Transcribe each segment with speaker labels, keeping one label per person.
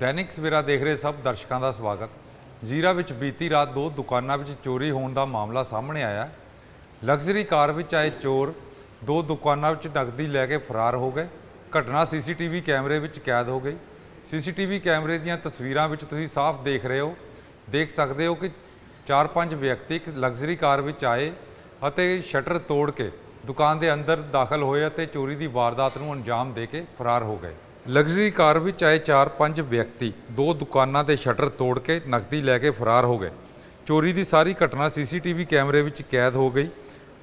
Speaker 1: ਦੈਨਿਕ ਸਵੇਰਾ ਦੇਖ ਰਹੇ ਸਭ ਦਰਸ਼ਕਾਂ ਦਾ ਸਵਾਗਤ। ਜ਼ੀਰਾ ਵਿੱਚ ਬੀਤੀ ਰਾਤ ਦੋ ਦੁਕਾਨਾਂ ਵਿੱਚ ਚੋਰੀ ਹੋਣ ਦਾ ਮਾਮਲਾ ਸਾਹਮਣੇ ਆਇਆ। ਲਗਜ਼ਰੀ ਕਾਰ ਵਿੱਚ ਆਏ ਚੋਰ ਦੋ ਦੁਕਾਨਾਂ ਵਿੱਚ ਨਕਦੀ ਲੈ ਕੇ ਫਰਾਰ ਹੋ ਗਏ। ਘਟਨਾ ਸੀਸੀਟੀਵੀ ਕੈਮਰੇ ਵਿੱਚ ਕੈਦ ਹੋ ਗਈ। ਸੀਸੀਟੀਵੀ ਕੈਮਰੇ ਦੀਆਂ ਤਸਵੀਰਾਂ ਵਿੱਚ ਤੁਸੀਂ ਸਾਫ਼ ਦੇਖ ਰਹੇ ਹੋ। ਦੇਖ ਸਕਦੇ ਹੋ ਕਿ ਚਾਰ ਪੰਜ ਵਿਅਕਤੀ ਇੱਕ ਲਗਜ਼ਰੀ ਕਾਰ ਵਿੱਚ ਆਏ ਅਤੇ ਸ਼ਟਰ ਤੋੜ ਕੇ ਦੁਕਾਨ ਦੇ ਅੰਦਰ ਦਾਖਲ ਹੋਏ ਅਤੇ ਚੋਰੀ ਦੀ ਵਾਰਦਾਤ ਨੂੰ ਅੰਜਾਮ ਦੇ ਕੇ ਫਰਾਰ ਹੋ ਗਏ। ਲਗਜ਼ਰੀ ਕਾਰ ਵਿੱਚ ਆਏ 4-5 ਵਿਅਕਤੀ ਦੋ ਦੁਕਾਨਾਂ ਦੇ ਸ਼ਟਰ ਤੋੜ ਕੇ ਨਕਦੀ ਲੈ ਕੇ ਫਰਾਰ ਹੋ ਗਏ। ਚੋਰੀ ਦੀ ਸਾਰੀ ਘਟਨਾ ਸੀਸੀਟੀਵੀ ਕੈਮਰੇ ਵਿੱਚ ਕੈਦ ਹੋ ਗਈ,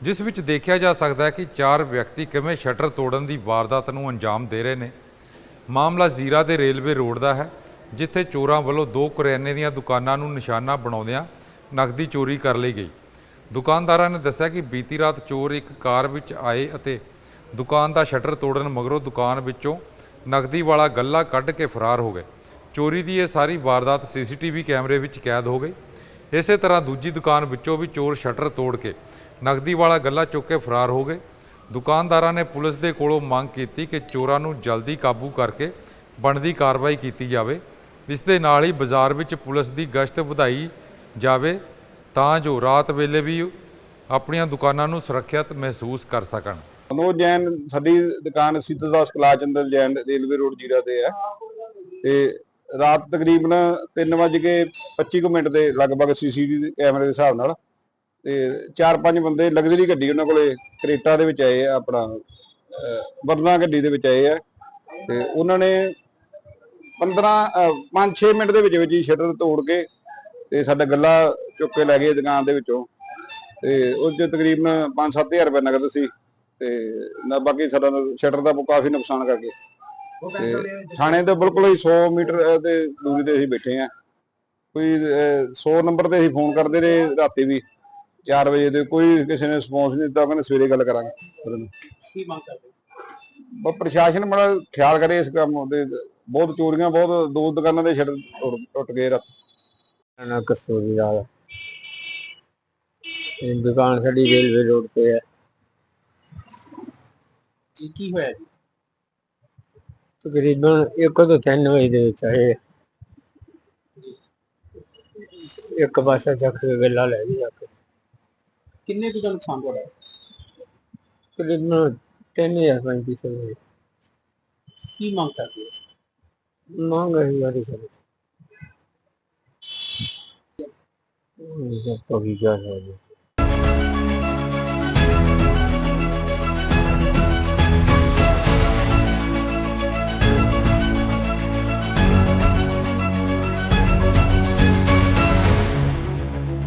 Speaker 1: ਜਿਸ ਵਿੱਚ ਦੇਖਿਆ ਜਾ ਸਕਦਾ ਹੈ ਕਿ ਚਾਰ ਵਿਅਕਤੀ ਕਿਵੇਂ ਸ਼ਟਰ ਤੋੜਨ ਦੀ ਵਾਰਦਾਤ ਨੂੰ ਅੰਜਾਮ ਦੇ ਰਹੇ ਨੇ। ਮਾਮਲਾ ਜ਼ੀਰਾ ਦੇ ਰੇਲਵੇ ਰੋਡ ਦਾ ਹੈ, ਜਿੱਥੇ ਚੋਰਾਂ ਵੱਲੋਂ ਦੋ ਕਰਿਆਨੇ ਦੀਆਂ ਦੁਕਾਨਾਂ ਨੂੰ ਨਿਸ਼ਾਨਾ ਬਣਾਉਂਦਿਆਂ ਨਕਦੀ ਚੋਰੀ ਕਰ ਲਈ ਗਈ। ਦੁਕਾਨਦਾਰਾਂ ਨੇ ਦੱਸਿਆ ਕਿ ਬੀਤੀ ਰਾਤ ਚੋਰ ਇੱਕ ਕਾਰ ਵਿੱਚ ਆਏ ਅਤੇ ਦੁਕਾਨ ਦਾ ਸ਼ਟਰ ਤੋੜਨ ਮਗਰੋਂ ਦੁਕਾਨ ਵਿੱਚੋਂ ਨਕਦੀ ਵਾਲਾ ਗੱਲਾ ਕੱਢ ਕੇ ਫਰਾਰ ਹੋ ਗਏ। ਚੋਰੀ ਦੀ ਇਹ ਸਾਰੀ ਵਾਰਦਾਤ ਸੀਸੀਟੀਵੀ ਕੈਮਰੇ ਵਿੱਚ ਕੈਦ ਹੋ ਗਈ। ਇਸੇ ਤਰ੍ਹਾਂ ਦੂਜੀ ਦੁਕਾਨ ਵਿੱਚੋਂ ਵੀ ਚੋਰ ਸ਼ਟਰ ਤੋੜ ਕੇ ਨਕਦੀ ਵਾਲਾ ਗੱਲਾ ਚੁੱਕ ਕੇ ਫਰਾਰ ਹੋ ਗਏ। ਦੁਕਾਨਦਾਰਾਂ ਨੇ ਪੁਲਿਸ ਦੇ ਕੋਲੋਂ ਮੰਗ ਕੀਤੀ ਕਿ ਚੋਰਾਂ ਨੂੰ ਜਲਦੀ ਕਾਬੂ ਕਰਕੇ ਬਣਦੀ ਕਾਰਵਾਈ ਕੀਤੀ ਜਾਵੇ। ਇਸ ਦੇ ਨਾਲ ਹੀ ਬਾਜ਼ਾਰ ਵਿੱਚ ਪੁਲਿਸ ਦੀ ਗਸ਼ਤ ਵਧਾਈ ਜਾਵੇ ਤਾਂ ਜੋ ਰਾਤ ਵੇਲੇ ਵੀ ਆਪਣੀਆਂ ਦੁਕਾਨਾਂ ਨੂੰ ਸੁਰੱਖਿਅਤ ਮਹਿਸੂਸ ਕਰ ਸਕਣ।
Speaker 2: ਮਨੋਜ ਜੈਨ ਸਾਡੀ ਦੁਕਾਨ ਸੀਤਦਾਸ ਕਲਾਚ ਅੰਦਰ ਜੈਨ ਰੇਲਵੇ ਰੋਡ ਜੀਰਾ ਤੇ ਹੈ। ਤੇ ਰਾਤ ਤਕਰੀਬਨ 3:25 ਕੁ ਮਿੰਟ ਦੇ ਲਗਭਗ ਸੀਸੀਟੀਵੀ ਕੈਮਰੇ ਦੇ ਹਿਸਾਬ ਨਾਲ ਤੇ ਚਾਰ ਪੰਜ ਬੰਦੇ ਲਗਜ਼ਰੀ ਗੱਡੀ ਉਹਨਾਂ ਕੋਲੇ ਕਰੇਟਾ ਦੇ ਵਿੱਚ ਆਏ ਆ, ਆਪਣਾ ਵਰਨਾ ਗੱਡੀ ਦੇ ਵਿੱਚ ਆਏ ਆ। ਤੇ ਉਹਨਾਂ ਨੇ 15 5-6 ਮਿੰਟ ਦੇ ਵਿੱਚ ਵਿੱਚ ਹੀ ਸ਼ਟਰ ਤੋੜ ਕੇ ਤੇ ਸਾਡਾ ਗੱਲਾ ਚੁੱਕ ਕੇ ਲੈ ਗਏ ਦੁਕਾਨ ਦੇ ਵਿੱਚੋਂ। ਤੇ ਉਹ 'ਚ ਤਕਰੀਬਨ 5-7000 ਰੁਪਏ ਨਗਦ ਸੀ। ਤੇ ਨਾ ਬਾਕੀ ਸਾਡਾ ਸ਼ਟਰ ਦਾ ਕਾਫੀ ਨੁਕਸਾਨ ਕਰਕੇ। ਤੇ ਥਾਣੇ ਦੇ ਬਿਲਕੁਲ ਹੀ 100 ਮੀਟਰ ਦੇ ਦੂਰੀ ਤੇ ਅਸੀਂ ਬੈਠੇ ਆ ਕੋਈ ਅਹ, 100 ਨੰਬਰ ਤੇ ਅਸੀਂ ਫੋਨ ਕਰਦੇ ਰਹੇ ਰਾਤੀ ਵੀ 4 ਵਜੇ ਤੇ ਕੋਈ ਕਿਸੇ ਨੇ ਰਿਸਪੌਂਸ ਨਹੀਂ ਦਿੱਤਾ ਕਹਿੰਦੇ ਸਵੇਰੇ ਗੱਲ ਕਰਾਂਗੇ।
Speaker 3: ਕੀ ਮੰਗ ਕਰਦੇ?
Speaker 2: ਬਸ ਪ੍ਰਸ਼ਾਸਨ ਬੜਾ ਖਿਆਲ ਕਰੇ ਇਸ ਕੰਮ ਦੇ ਬਹੁਤ ਚੋਰੀਆਂ ਬਹੁਤ ਦੋ ਦੁਕਾਨਾਂ ਦੇ ਸ਼ਟਰ ਟੁੱਟ- ਗਏ ਰਾਤ।
Speaker 3: ਨਾ ਕਸੂਰੀ ਦਾ ਇਹ ਦੁਕਾਨ ਸਾਡੀ ਰੇਲਵੇ ਰੋਡ ਤੇ ਹੈ।
Speaker 4: ਜੀ ਕੀ ਹੋਇਆ ਜੀ?
Speaker 3: ਤਕਰੀਬਨ ਇੱਕ ਤੋਂ ਤਿੰਨ ਵਜੇ ਦੇ ਵਿੱਚ ਆਏ। ਇੱਕ ਪਾਸੇ ਚੱਕ ਕੇ ਗੱਲਾ ਲੈ ਗਈ ਕੇ।
Speaker 4: ਕਿੰਨੇ ਕੁ ਦਾ ਨੁਕਸਾਨ ਹੋ ਰਿਹਾ
Speaker 3: ਤਕਰੀਬਨ ਤਿੰਨ ਹਜ਼ਾਰ ਪੈਂਤੀ ਸੌ ਰੁਪਏ
Speaker 4: ਕੀ ਮੰਗ ਕਰਦੇ ਹੋ?
Speaker 3: ਮੰਗ ਹੈ ਯਾਰੀ ਕਰੇ ਇਹ ਤਾਂ ਪਗੀ ਜਾ ਰਹੀ ਹੈ